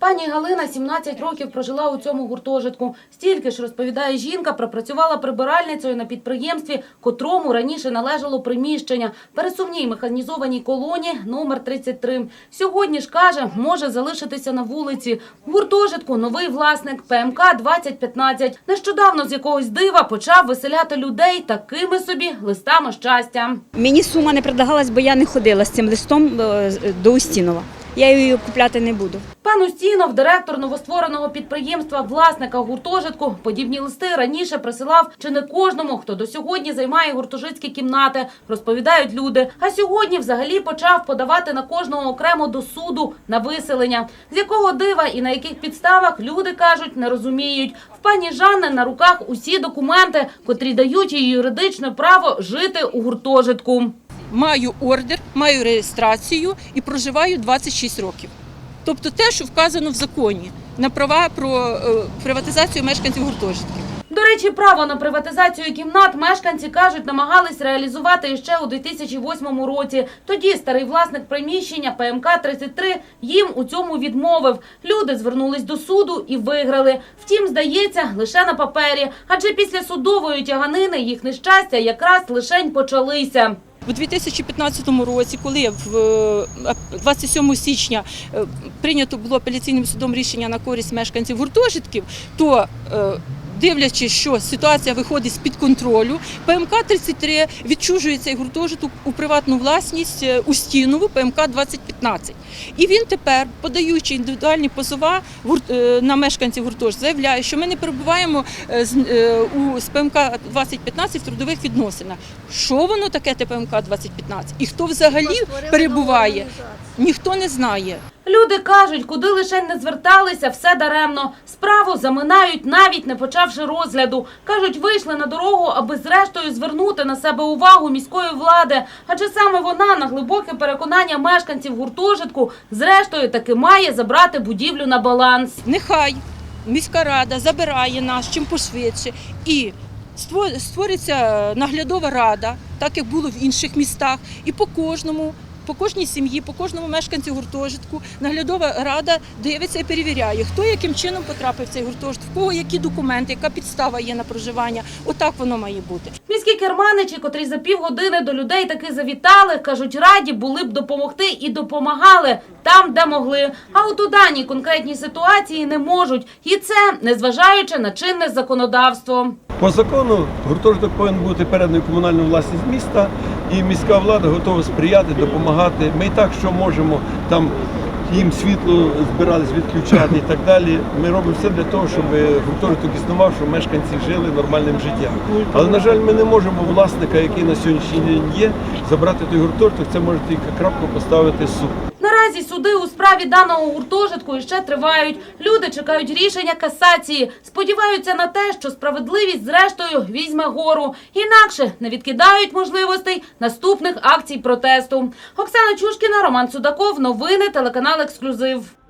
Пані Галина 17 років прожила у цьому гуртожитку. Стільки ж, розповідає жінка, пропрацювала прибиральницею на підприємстві, котрому раніше належало приміщення, пересувній механізованій колоні номер 33. Сьогодні ж, каже, може залишитися на вулиці. В гуртожитку новий власник ПМК 2015. Нещодавно з якогось дива почав виселяти людей такими собі листами щастя. Мені сума не предлагалась, бо я не ходила з цим листом е, з- до Устінова. Я її купляти не буду. Пан Устінов, директор новоствореного підприємства, власника гуртожитку, подібні листи раніше присилав чи не кожному, хто до сьогодні займає гуртожитські кімнати, розповідають люди. А сьогодні взагалі почав подавати на кожного окремо до суду на виселення. З якого дива і на яких підставах люди кажуть, не розуміють. В пані Жанни на руках усі документи, котрі дають їй юридичне право жити у гуртожитку. Маю ордер, маю реєстрацію і проживаю 26 років. Тобто те, що вказано в законі на права про е, приватизацію мешканців гуртожитків. До речі, право на приватизацію кімнат мешканці кажуть, намагались реалізувати іще у 2008 році. Тоді старий власник приміщення ПМК 33 їм у цьому відмовив. Люди звернулись до суду і виграли. Втім, здається, лише на папері. Адже після судової тяганини їх нещастя якраз лишень почалися. У 2015 році, коли в е, 27 січня е, прийнято було апеляційним судом рішення на користь мешканців гуртожитків, то е, Дивлячись, що ситуація виходить з під контролю, ПМК 33 відчужує цей гуртожиток у приватну власність е, Устінову ПМК 2015. І він тепер, подаючи індивідуальні позова е, на мешканців гуртожитку, заявляє, що ми не перебуваємо з- е, з ПМК 2015 в трудових відносинах. Що воно таке те ПМК 2015? І хто взагалі перебуває? Ніхто не знає. Люди кажуть, куди лише не зверталися, все даремно. Справу заминають, навіть не почавши розгляду. Кажуть, вийшли на дорогу, аби зрештою звернути на себе увагу міської влади. Адже саме вона, на глибоке переконання мешканців гуртожитку, зрештою таки має забрати будівлю на баланс. Нехай міська рада забирає нас чим пошвидше і ство- створиться наглядова рада, так як було в інших містах, і по кожному. По кожній сім'ї, по кожному мешканцю гуртожитку наглядова рада дивиться і перевіряє, хто яким чином потрапив в цей гуртожиток, в кого які документи, яка підстава є на проживання. Отак воно має бути. Міські керманичі, котрі за півгодини до людей таки завітали, кажуть, раді були б допомогти і допомагали там, де могли. А от у даній конкретній ситуації не можуть. І це незважаючи на чинне законодавство. По закону гуртожиток повинен бути переданий комунальну власність міста, і міська влада готова сприяти, допомагати. Ми і так, що можемо, там їм світло збирались відключати і так далі. Ми робимо все для того, щоб гуртожиток існував, щоб мешканці жили нормальним життям. Але, на жаль, ми не можемо власника, який на сьогоднішній день є, забрати той гуртожиток. Це може тільки крапку поставити суд. Наразі суди у справі даного гуртожитку ще тривають. Люди чекають рішення касації. Сподіваються на те, що справедливість зрештою візьме гору. Інакше не відкидають можливостей наступних акцій протесту. Оксана Чушкіна, Роман Судаков. Новини телеканал Ексклюзив.